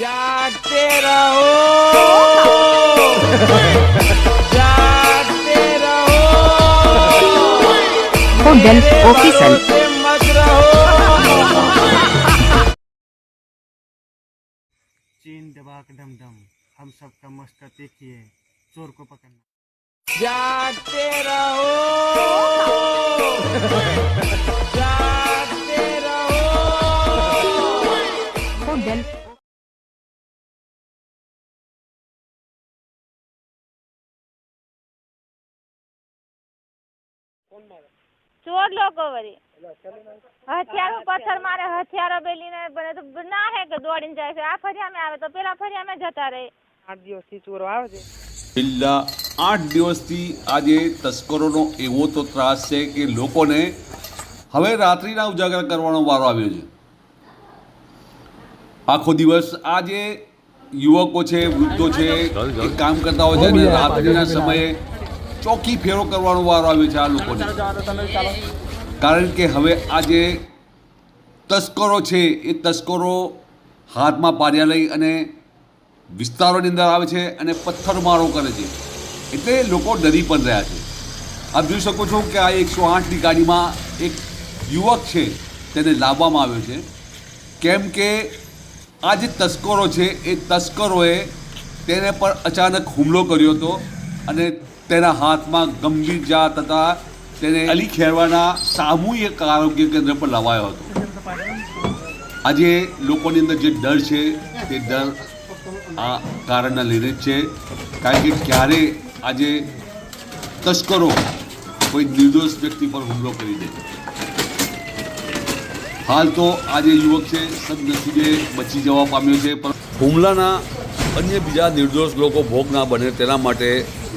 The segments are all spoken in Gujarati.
जागते रहो। जागते रहो। रहो। चीन दबाक डम डम हम सबका एक ही चोर को पकड़ना। जागते रहो। ચોર લોકો વળી. હથિયારો પથ્થર મારે હથિયારો બેલીને પણ ના હે કે દોડીને જાય છે. આ ફરિયામે આવે તો પેલા ફરિયામે જતા રહે. આઠ દિવસથી ચોરો આવે છે. છેલ્લા આઠ દિવસથી આજે તસ્કરોનો એવો તો ત્રાસ છે કે લોકોને હવે રાત્રિના ઉજાગર કરવાનો વારો આવ્યો છે. આખો દિવસ આજે યુવકો છે વૃદ્ધો છે કામ કરતા હોય છે અને રાત્રિના સમયે ચોકી ફેરો કરવાનો વારો આવ્યો છે આ લોકોને. કારણ કે હવે આ જે તસ્કરો છે એ તસ્કરો હાથમાં પાર્યા લઈ અને વિસ્તારોની અંદર આવે છે અને પથ્થરમારો કરે છે. એટલે લોકો ડરી પણ રહ્યા છે. આપ જોઈ શકો છો કે આ એકસો આઠની ગાડીમાં એક યુવક છે તેને લાવવામાં આવ્યો છે. કેમ કે આ જે તસ્કરો છે એ તસ્કરોએ તેને પર અચાનક હુમલો કર્યો હતો અને તેના હાથમાં ગંભીર જા તથા તેને અલી ખેરવાના સામૂહિક આરોગ્ય કેન્દ્ર પર લવાયો હતો. આજે લોકોની અંદર જે ડર છે, તે ડર આ કારણના લીધે જ છે. કારણ કે ક્યારે આજે તસ્કરો કોઈ નિર્દોષ વ્યક્તિ પર હુમલો કરી દે. હાલ તો આજે યુવક છે, સદનસીબે બચી જવા પામ્યો છે, પણ હુમલાના અન્ય બીજા નિર્દોષ લોકો ભોગ ના બને તેના માટે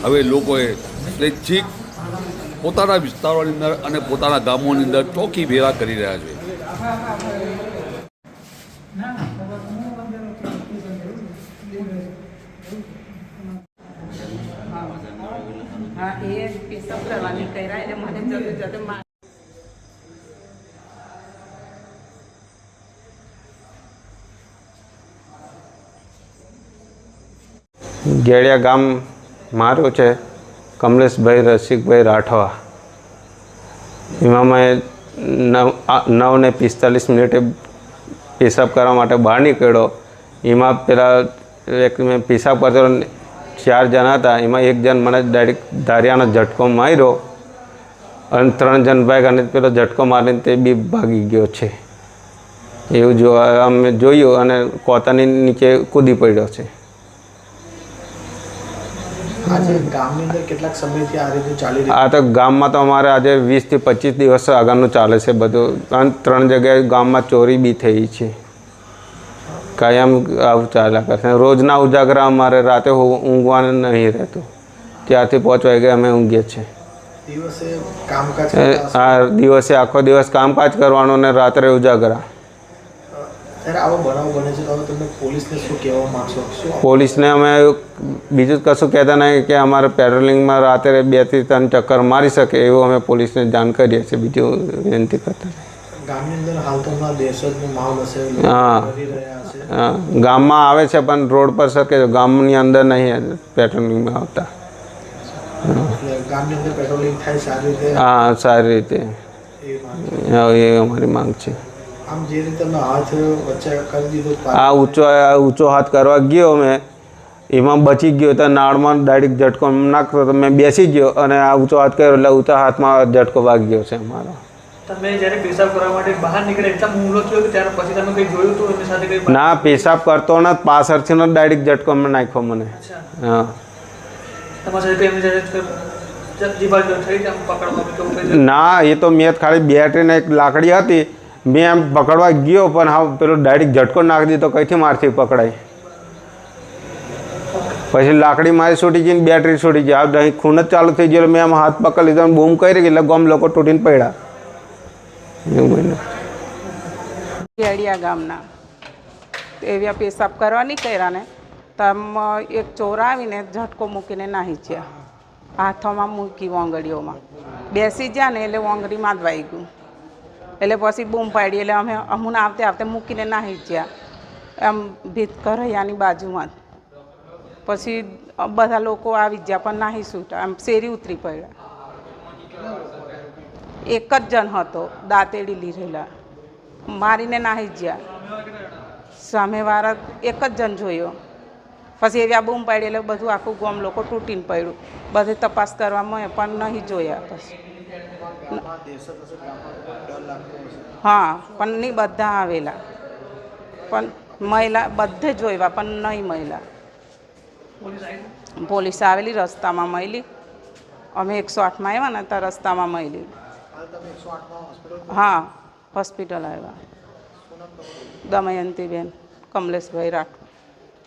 હવે લોકોએ સ્વૈચ્છિક પોતાના વિસ્તારોની અંદર અને પોતાના ગામોની અંદર ચોકી ભેગા કરી રહ્યા છે. ગેડિયા ગામ મારું છે કમલેશભાઈ, રસિકભાઈ રાઠવા. એમાં મેં નવ ને પિસ્તાલીસ મિનિટે પેશાબ કરવા માટે બહાર નીકળ્યો. એમાં પેલા એક મેં પેશાબ કરતો ચાર જણા હતા. એમાં એક જણ મને ડાયરેક્ટ ધારિયાનો ઝટકો માર્યો અને ત્રણ જણ ભાઈ અને પેલો ઝટકો મારીને તે બી ભાગી ગયો છે. એવું જોવા અમે જોયું અને કોતાની નીચે કૂદી પડ્યો છે. આજે ગામની અંદર કેટલાક સમયથી આ રીતે ચાલી આ તો ગામમાં તો અમારે આજે વીસથી પચીસ દિવસ આગળનું ચાલે છે બધું. અને ત્રણ જગ્યાએ ગામમાં ચોરી બી થઈ છે. કાયમ આવું ચાલ્યા કરશે રોજના ઉજાગરા અમારે રાતે ઊંઘવાનું નહીં રહેતું. ત્યારથી પાંચ વાગે અમે ઊંઘીએ છીએ. દિવસે કામકાજ આ દિવસે આખો દિવસ કામકાજ કરવાનું ને રાત્રે ઉજાગરા ત્યારે આવો બનાવ બને છે તો હવે તમે પોલીસને અમે બીજું કશું કહેતા નહીં કે અમારે પેટ્રોલિંગમાં રાત્રે બેથી ત્રણ ચક્કર મારી શકે એવું અમે પોલીસને જાણ કરીએ છીએ બીજું વિનંતી કરતા હા. ગામમાં આવે છે પણ રોડ પર શકે ગામની અંદર નહીં પેટ્રોલિંગમાં આવતા. હા સારી રીતે. એ અમારી માંગ છે. આમ જે રીતે હાથ વચ્ચે કરી દીધો આ ઊંચો આ ઊંચો હાથ કરવા ગયો મેં એમાં બચી ગયો તો નાળમાં ડાયરેક્ટ ઝટકો નાખતો તો મેં બેસી ગયો અને આ ઊંચો હાથ કર્યો એટલે ઊંચા હાથમાં ઝટકો વાગી ગયો છે મારો. તમે જ્યારે પેશાબ કરવા માટે બહાર નીકળે એકદમ હુમલો થયો કે ત્યાર પછી તમે કંઈ જોયું હતું એમની સાથે કંઈ ના પેશાબ કરતો ને પાછળથી નો ડાયરેક્ટ ઝટકો મેં નાખ્યો મને. હા. ના એ તો મેં ખાલી બેટરીને એક લાકડી હતી મેં એમ પકડવા ગયો, પણ હા પેલો ડાયરેક્ટ ઝટકો નાખી દીધો કઈથી મારથી પકડાય? પછી લાકડી મારી છૂટી ગઈ બેટરી છૂટી ગઈ. અહીં ખૂન જ ચાલુ થઈ ગયો મેં આમ હાથ પકડી લીધો બૂમ કરી એટલે ગમ લોકો તૂટીને પડ્યા. એવું બન્યું ગેડિયા ગામના. એવા પેશાબ કરવા નહીં કર્યા ને, તો એક ચોર આવીને ઝટકો મૂકીને નાહી ગયા. હાથોમાં મૂકી વોંગડીઓમાં. બેસી ગયા ને એટલે વોંગડીમાં જ વાઈ ગયું. એટલે પછી બૂમ પાડી, એટલે અમે અમુને આવતે આવતે મૂકીને નાહી ગયા. એમ ભીત કરૈયાની બાજુમાં. પછી બધા લોકો આવી ગયા, પણ નાહી છૂટા આમ શેરી ઉતરી પડ્યા. એક જ જણ હતો, દાંતેડી લીધેલા. મારીને નાહી ગયા. સામેવાળા એક જ જણ જોયો. પછી એવી આ બૂમ પાડી, એટલે બધું આખું ગોમ લોકો તૂટીને પડ્યું. બધે તપાસ કરવામાં પણ નહીં જોયા પછી. હા, પણ નહીં બધા આવેલા. પણ મહિલા બધે જોયા પણ નહીં મહિલા. પોલીસ આવેલી, રસ્તામાં મળી અમે એકસો આઠમાં આવ્યા ને, ત્યાં રસ્તામાં મળી હા, હોસ્પિટલ આવ્યા. દમયંતીબેન, કમલેશભાઈ રાઠોડ.